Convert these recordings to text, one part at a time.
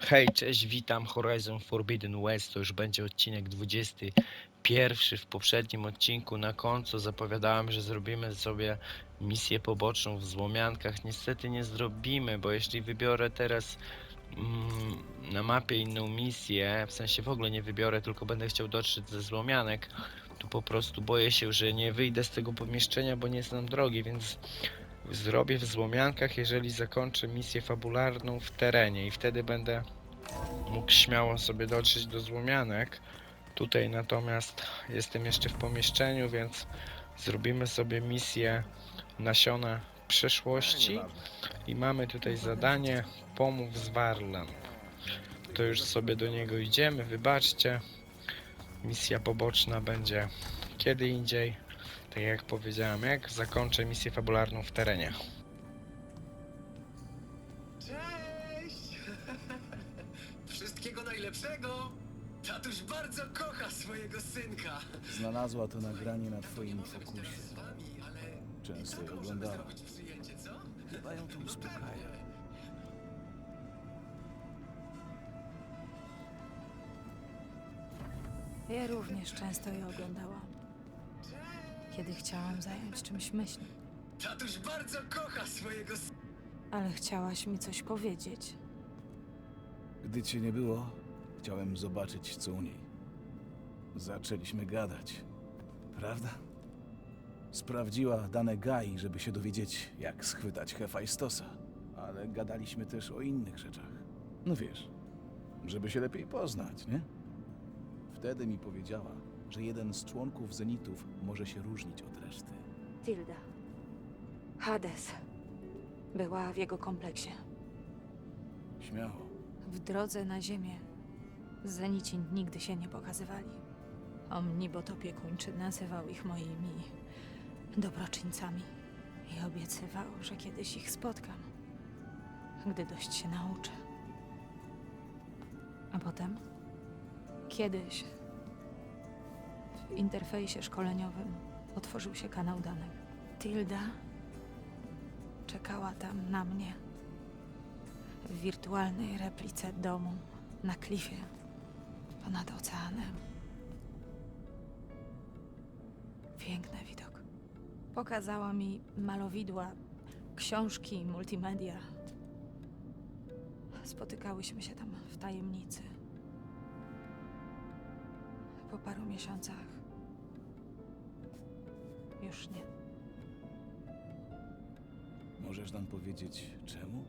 Hej, cześć, witam Horizon Forbidden West. To już będzie odcinek 21. W poprzednim odcinku na końcu zapowiadałem, że zrobimy sobie misję poboczną w Złomiankach. Niestety nie zrobimy, bo jeśli wybiorę teraz mm, na mapie inną misję, w sensie w ogóle nie wybiorę, tylko będę chciał dotrzeć ze Złomianek, to po prostu boję się, że nie wyjdę z tego pomieszczenia, bo nie znam drogi, więc zrobię w Złomiankach, jeżeli zakończę misję fabularną w terenie i wtedy będę mógł śmiało sobie dotrzeć do Złomianek. Tutaj natomiast jestem jeszcze w pomieszczeniu, więc zrobimy sobie misję nasiona przeszłości i mamy tutaj zadanie pomów z Warlan. To już sobie do niego idziemy, wybaczcie. Misja poboczna będzie kiedy indziej. Tak jak powiedziałem, jak zakończę misję fabularną w terenie. Cześć! Wszystkiego najlepszego! Tatuś bardzo kocha swojego synka. Znalazła to nagranie na twoim może być fokusie. teraz z wami, ale Często tak je możemy oglądała. zrobić przyjęcie, co? Chyba ją to uspokaja. Ja również często je oglądałam. Kiedy chciałam zająć czymś myśl, Tatuś bardzo kocha swojego syna. ale chciałaś mi coś powiedzieć. Gdy cię nie było, chciałem zobaczyć, co u niej. Zaczęliśmy gadać. Prawda? Sprawdziła dane Gai, żeby się dowiedzieć, jak schwytać Hefajstosa. Ale gadaliśmy też o innych rzeczach. No wiesz, żeby się lepiej poznać, nie? Wtedy mi powiedziała, że jeden z członków Zenitów może się różnić od reszty. Tilda. Hades. Była w jego kompleksie. Śmiało. W drodze na ziemię Zenici nigdy się nie pokazywali. Omnibot opiekuńczy nazywał ich moimi dobroczyńcami i obiecywał, że kiedyś ich spotkam, gdy dość się nauczę. A potem, kiedyś, w interfejsie szkoleniowym otworzył się kanał danych. Tilda czekała tam na mnie w wirtualnej replice domu na klifie ponad oceanem. Piękny widok. Pokazała mi malowidła, książki, multimedia. Spotykałyśmy się tam w tajemnicy. Po paru miesiącach już nie. Możesz nam powiedzieć, czemu?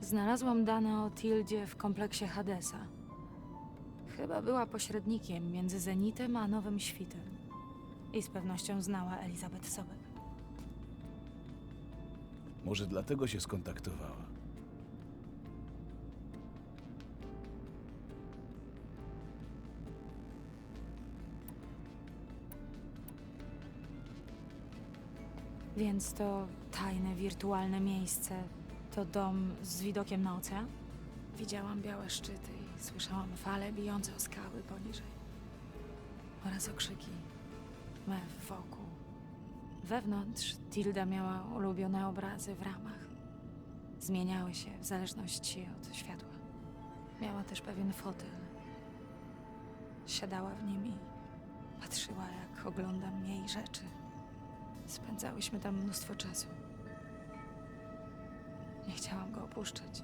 Znalazłam dane o Tildzie w kompleksie Hadesa. Chyba była pośrednikiem między Zenitem a Nowym Świtem. I z pewnością znała Elizabeth Sobek. Może dlatego się skontaktowała. Więc to tajne, wirtualne miejsce to dom z widokiem na ocean? Widziałam białe szczyty i słyszałam fale bijące o skały poniżej. Oraz okrzyki. Mew wokół. Wewnątrz Tilda miała ulubione obrazy w ramach. Zmieniały się w zależności od światła. Miała też pewien fotel. Siadała w nim i patrzyła, jak oglądam jej rzeczy. Spędzałyśmy tam mnóstwo czasu. Nie chciałam go opuszczać.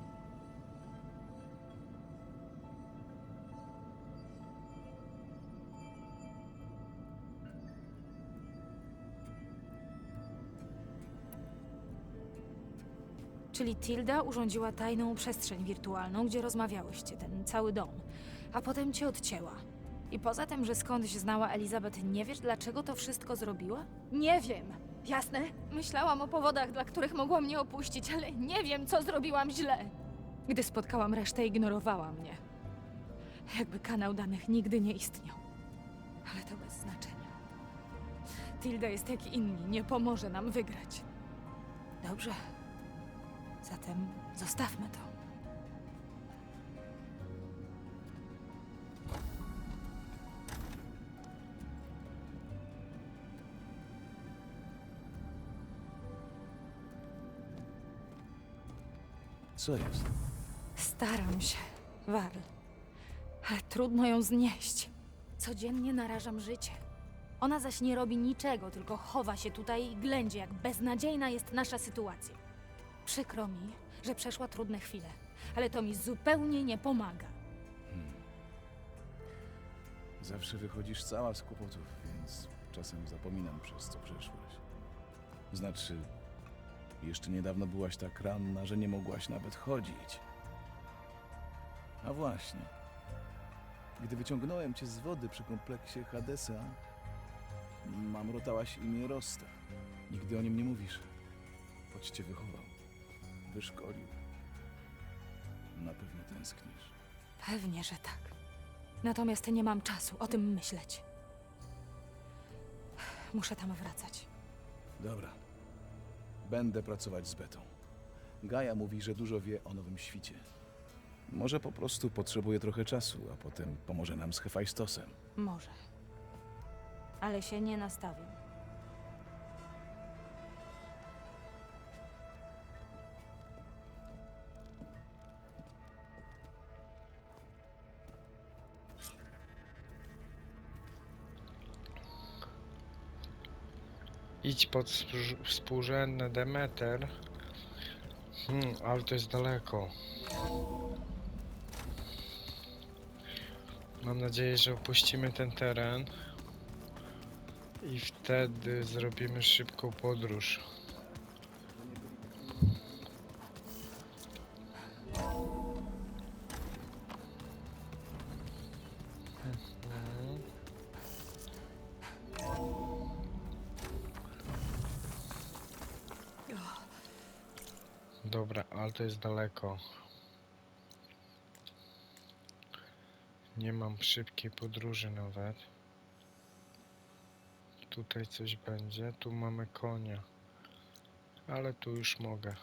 Czyli Tilda urządziła tajną przestrzeń wirtualną, gdzie rozmawiałyście, ten cały dom, a potem cię odcięła. I poza tym, że skądś znała Elizabeth, nie wiesz, dlaczego to wszystko zrobiła? Nie wiem. Jasne? Myślałam o powodach, dla których mogła mnie opuścić, ale nie wiem, co zrobiłam źle. Gdy spotkałam resztę, ignorowała mnie. Jakby kanał danych nigdy nie istniał. Ale to bez znaczenia. Tilda jest jak inni, nie pomoże nam wygrać. Dobrze. Zatem zostawmy to. Co jest? Staram się, Warl. Ale trudno ją znieść. Codziennie narażam życie. Ona zaś nie robi niczego, tylko chowa się tutaj i ględzi, jak beznadziejna jest nasza sytuacja. Przykro mi, że przeszła trudne chwile, ale to mi zupełnie nie pomaga. Zawsze wychodzisz cała z kłopotów, więc czasem zapominam przez co przeszłaś. Znaczy, jeszcze niedawno byłaś tak ranna, że nie mogłaś nawet chodzić. A właśnie. Gdy wyciągnąłem cię z wody przy kompleksie Hadesa, mamrotałaś imię Rosta. Nigdy o nim nie mówisz. Choć cię wychował, wyszkolił. Na pewno tęsknisz. Pewnie, że tak. Natomiast nie mam czasu o tym myśleć. Muszę tam wracać. Dobra. Będę pracować z Betą. Gaja mówi, że dużo wie o Nowym Świcie. Może po prostu potrzebuje trochę czasu, a potem pomoże nam z Hefajstosem. Może. Ale się nie nastawię. Idź pod współrzędne Demeter. Hmm, ale to jest daleko. Mam nadzieję, że opuścimy ten teren. I wtedy zrobimy szybką podróż. To jest daleko. Nie mam szybkiej podróży nawet. Tutaj coś będzie. Tu mamy konia. Ale tu już mogę.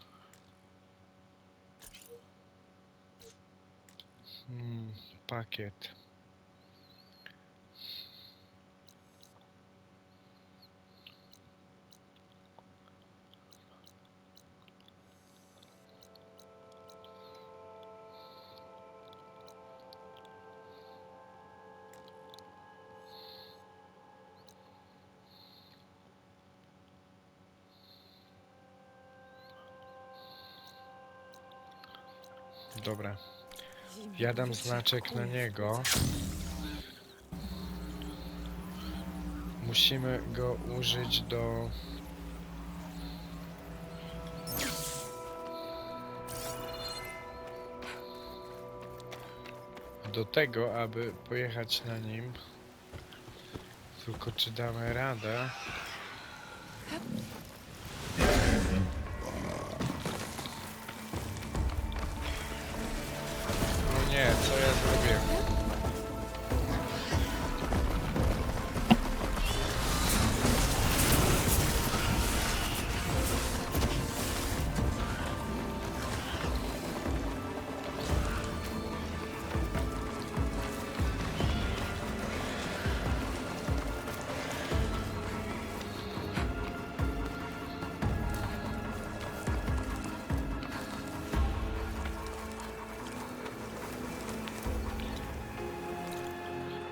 Hmm, pakiet. Ja dam znaczek na niego. Musimy go użyć do. Do tego, aby pojechać na nim. Tylko czy damy radę?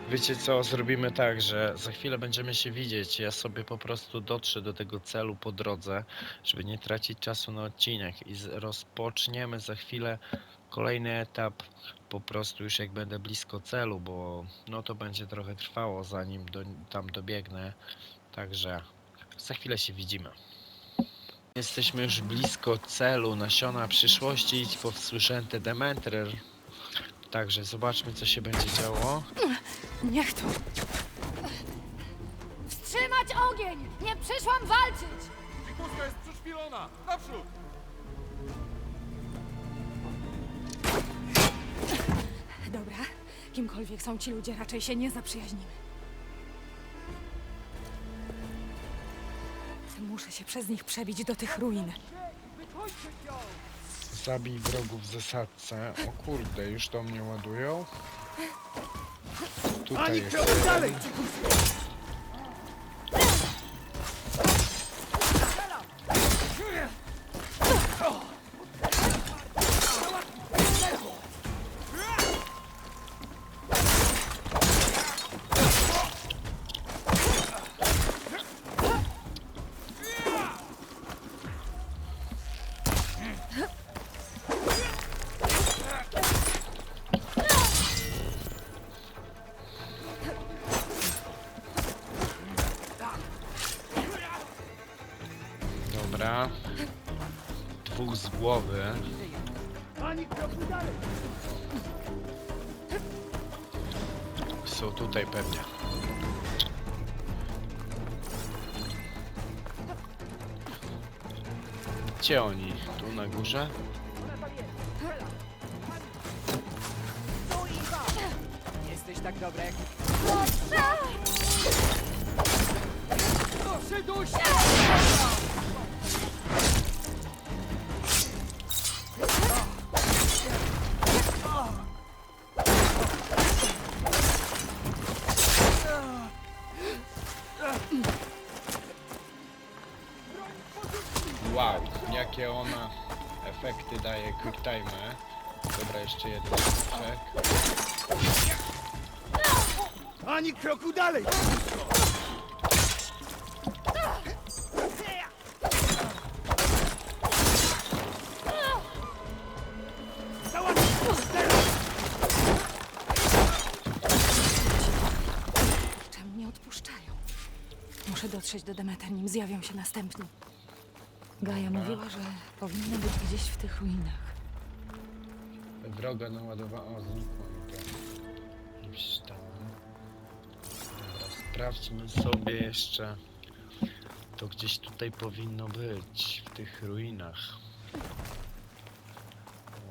Wiecie co, zrobimy tak, że za chwilę będziemy się widzieć. Ja sobie po prostu dotrze do tego celu po drodze, żeby nie tracić czasu na odcinek i rozpoczniemy za chwilę kolejny etap po prostu już jak będę blisko celu, bo no to będzie trochę trwało zanim do, tam dobiegnę. Także za chwilę się widzimy. Jesteśmy już blisko celu, nasiona przyszłości, idź po wsłyszęty Dementrer. Także zobaczmy co się będzie działo. Niech to. Wstrzymać ogień! Nie przyszłam walczyć! Pikuska jest przyszpilona! Naprzód! Dobra, kimkolwiek są ci ludzie, raczej się nie zaprzyjaźnimy. Muszę się przez nich przebić do tych ruin. Zabij wrogów w zasadce. O kurde, już do mnie ładują. Tutaj jest. dalej! Tutaj pewnie. Gdzie oni? Tu na górze? Jakie ona efekty daje quick time. Dobra, jeszcze jeden czek. Ani kroku dalej! Czemu nie odpuszczają? Muszę dotrzeć do Demeter, nim zjawią się następni. Gaja mówiła, że powinna być gdzieś w tych ruinach. Wroga naładowała. O, znikło mi to. Tam. Dobra, sprawdźmy sobie jeszcze. To gdzieś tutaj powinno być, w tych ruinach.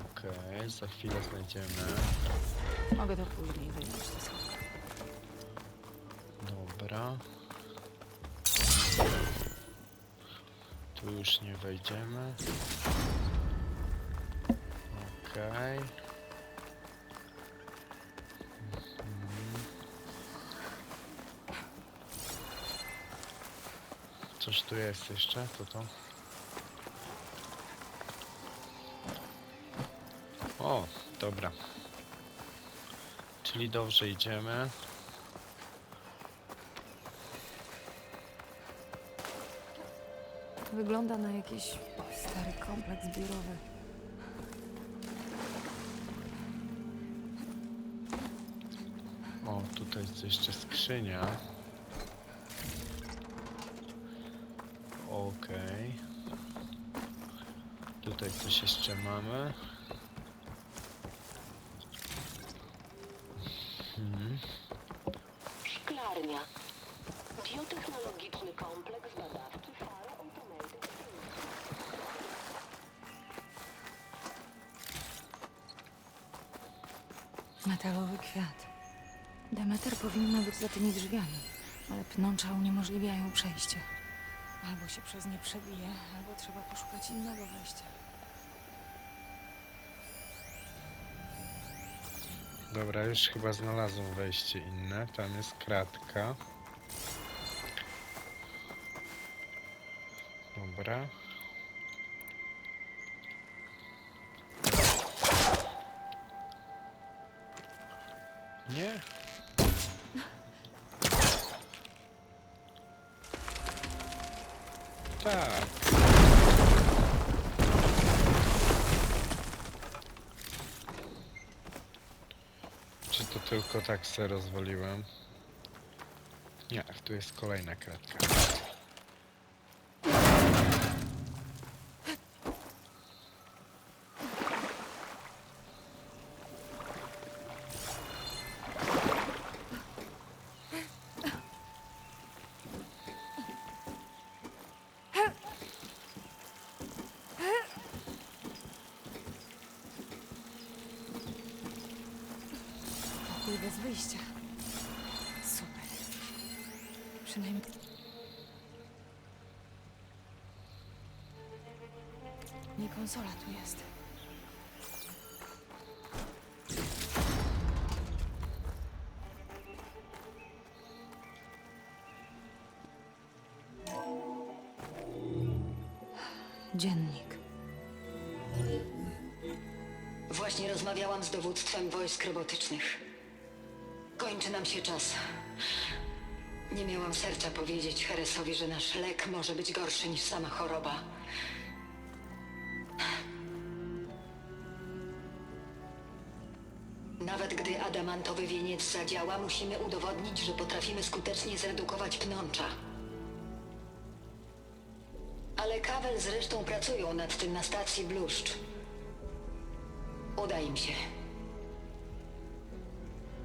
Okej, za chwilę znajdziemy. Mogę to później wyjąć ze schowka. Dobra. Już nie wejdziemy. Okej. Mhm. Coś tu jest jeszcze, to to. O, dobra. Czyli dobrze idziemy. Wygląda na jakiś stary kompleks biurowy. O, tutaj jest jeszcze skrzynia. Okej. Tutaj coś jeszcze mamy. Mhm. Szklarnia. Biotechnologiczny kompleks badawczy Demeter powinna być za tymi drzwiami, ale pnącza uniemożliwiają przejście. Albo się przez nie przebije, albo trzeba poszukać innego wejścia. Dobra, już chyba znalazłem wejście inne. Tam jest kratka. Dobra. Nie. Tak. Czy to tylko tak se rozwaliłem? Nie, tu jest kolejna kratka. Przynajmniej... Nie konsola tu jest. Dziennik. Właśnie rozmawiałam z dowództwem wojsk robotycznych. Kończy nam się czas. Nie miałam serca powiedzieć Heresowi, że nasz lek może być gorszy niż sama choroba. Nawet gdy adamantowy wieniec zadziała, musimy udowodnić, że potrafimy skutecznie zredukować pnącza. Ale Kawel zresztą pracują nad tym na stacji Bluszcz. Uda im się.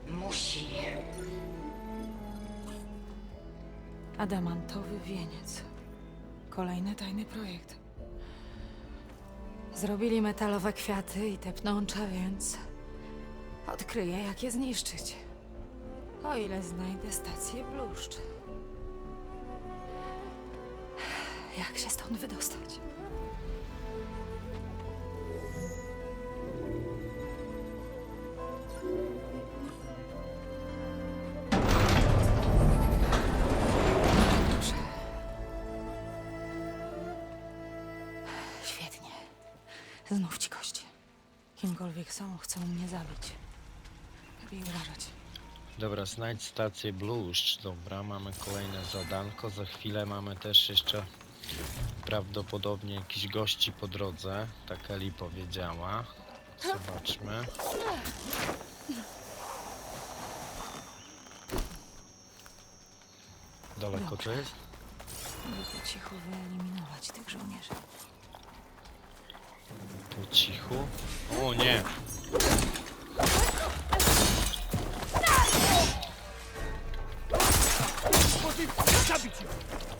Musi. Adamantowy wieniec. Kolejny tajny projekt. Zrobili metalowe kwiaty i te pnącza, więc odkryję, jak je zniszczyć. O ile znajdę stację bluszcz. Jak się stąd wydostać? Zabić. Lepiej uważać. Dobra, znajdź stację bluszcz. Dobra, mamy kolejne zadanko. Za chwilę mamy też jeszcze prawdopodobnie jakiś gości po drodze. Tak Eli powiedziała. Zobaczmy. Daleko to jest? By po cichu wyeliminować tych żołnierzy. Po cichu. O nie! Zabić ją!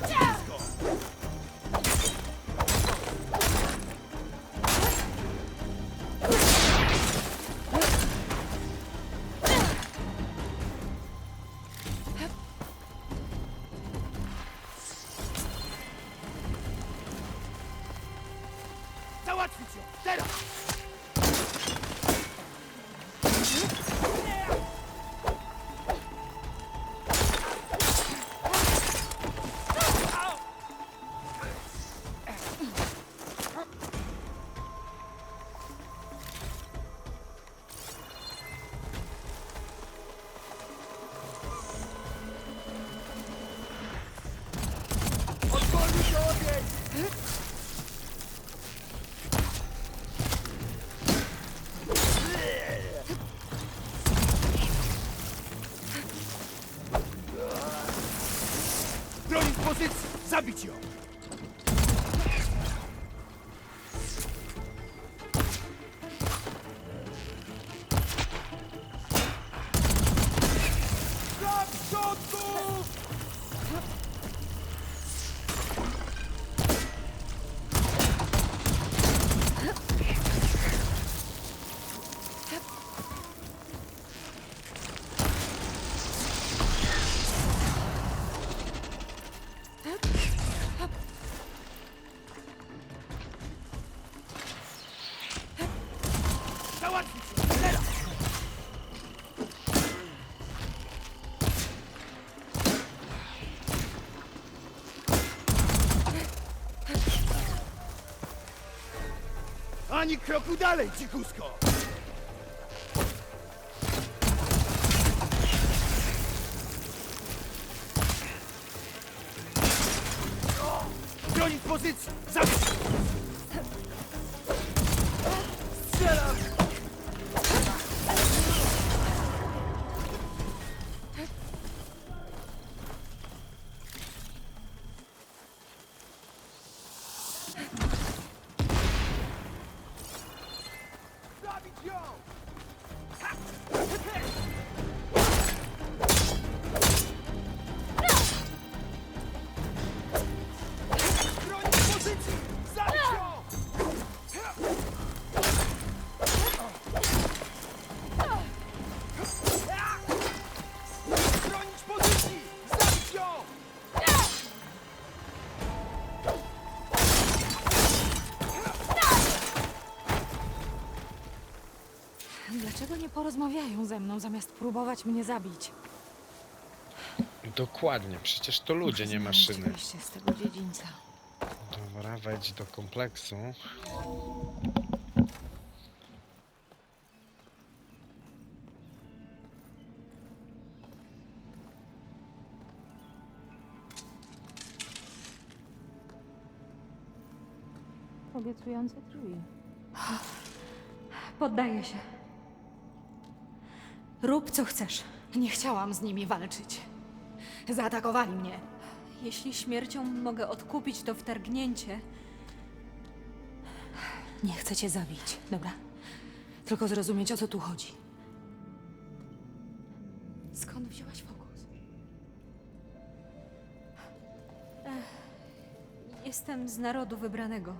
Kroku Ani kroku dalej, dzikusko! Bronić pozycji! Zabić! Strzelam! rozmawiają ze mną, zamiast próbować mnie zabić. Dokładnie, przecież to ludzie, nie maszyny. Wyjście z tego dziedzińca. Dobra, wejdź do kompleksu. Obiecujące drzwi. Poddaję się. Rób co chcesz. Nie chciałam z nimi walczyć. Zaatakowali mnie. Jeśli śmiercią mogę odkupić to wtargnięcie, Nie chcę cię zabić, dobra? Tylko zrozumieć, o co tu chodzi. Skąd wzięłaś fokus? jestem z narodu wybranego.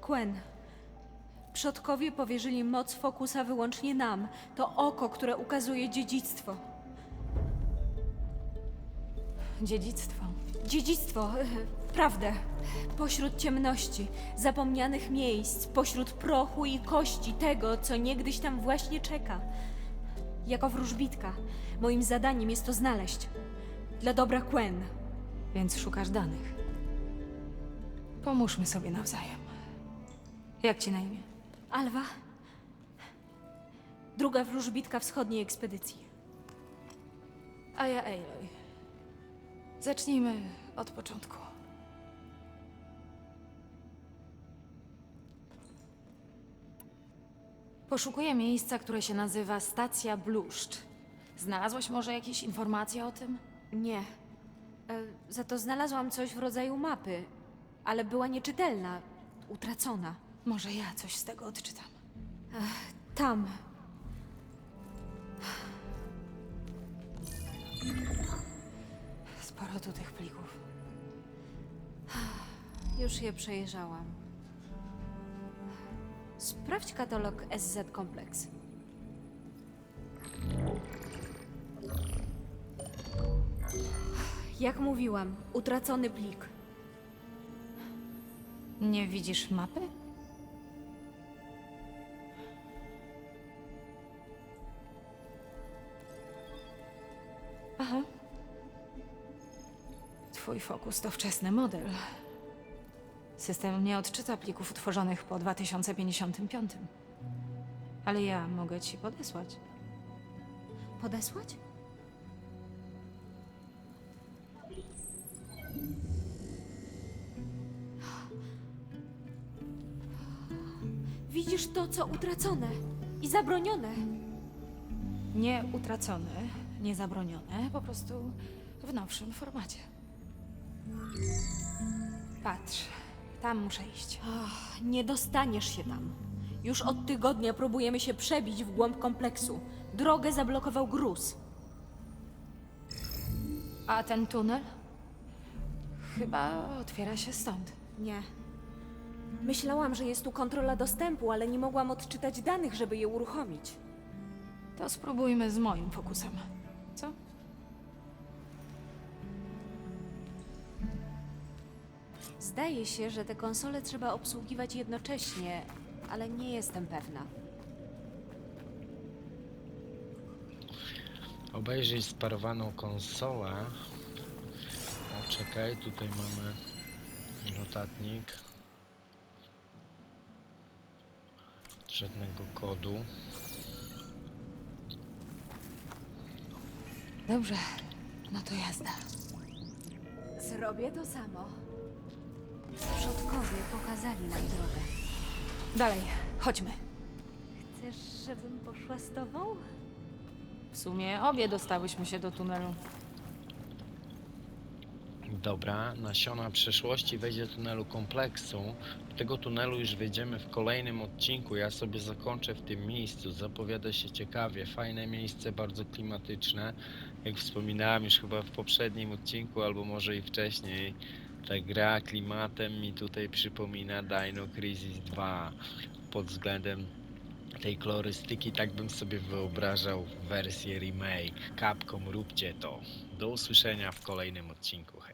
Quen. Przodkowie powierzyli moc fokusa wyłącznie nam. To oko, które ukazuje dziedzictwo. Dziedzictwo. Dziedzictwo, e, prawdę. Pośród ciemności, zapomnianych miejsc, pośród prochu i kości tego, co niegdyś tam właśnie czeka. Jako wróżbitka, moim zadaniem jest to znaleźć. Dla dobra Quen. Więc szukasz danych. Pomóżmy sobie nawzajem. Jak ci na imię? Alwa? Druga wróżbitka wschodniej ekspedycji. A ja Aloy. Zacznijmy od początku. Poszukuję miejsca, które się nazywa Stacja Bluszcz. Znalazłaś może jakieś informacje o tym? Nie. E, za to znalazłam coś w rodzaju mapy, ale była nieczytelna, utracona. Może ja coś z tego odczytam. Tam. Sporo tu tych plików. Już je przejrzałam. Sprawdź katalog SZ Complex. Jak mówiłam, utracony plik. Nie widzisz mapy? Aha. Twój fokus to wczesny model. System nie odczyta plików utworzonych po 2055. Ale ja mogę ci podesłać. Podesłać? Widzisz to, co utracone i zabronione. Nie utracone, nie zabronione, po prostu w nowszym formacie. Patrz, tam muszę iść. Ach, nie dostaniesz się tam. Już od tygodnia próbujemy się przebić w głąb kompleksu. Drogę zablokował gruz. A ten tunel? Chyba otwiera się stąd. Nie. Myślałam, że jest tu kontrola dostępu, ale nie mogłam odczytać danych, żeby je uruchomić. To spróbujmy z moim fokusem. Zdaje się, że te konsole trzeba obsługiwać jednocześnie, ale nie jestem pewna. Obejrzyj sparowaną konsolę. O, czekaj, tutaj mamy notatnik. Żadnego kodu. Dobrze, no to jazda. Zrobię to samo. Przodkowie pokazali nam drogę. Dalej, chodźmy. Chcesz, żebym poszła z tobą? W sumie obie dostałyśmy się do tunelu. Dobra, nasiona przeszłości wejdzie do tunelu kompleksu. Do tego tunelu już wejdziemy w kolejnym odcinku. Ja sobie zakończę w tym miejscu. Zapowiada się ciekawie. Fajne miejsce, bardzo klimatyczne. Jak wspominałem już chyba w poprzednim odcinku, albo może i wcześniej. Ta gra klimatem mi tutaj przypomina Dino Crisis 2 pod względem tej kolorystyki, tak bym sobie wyobrażał wersję remake. Capcom, róbcie to. Do usłyszenia w kolejnym odcinku. Hej.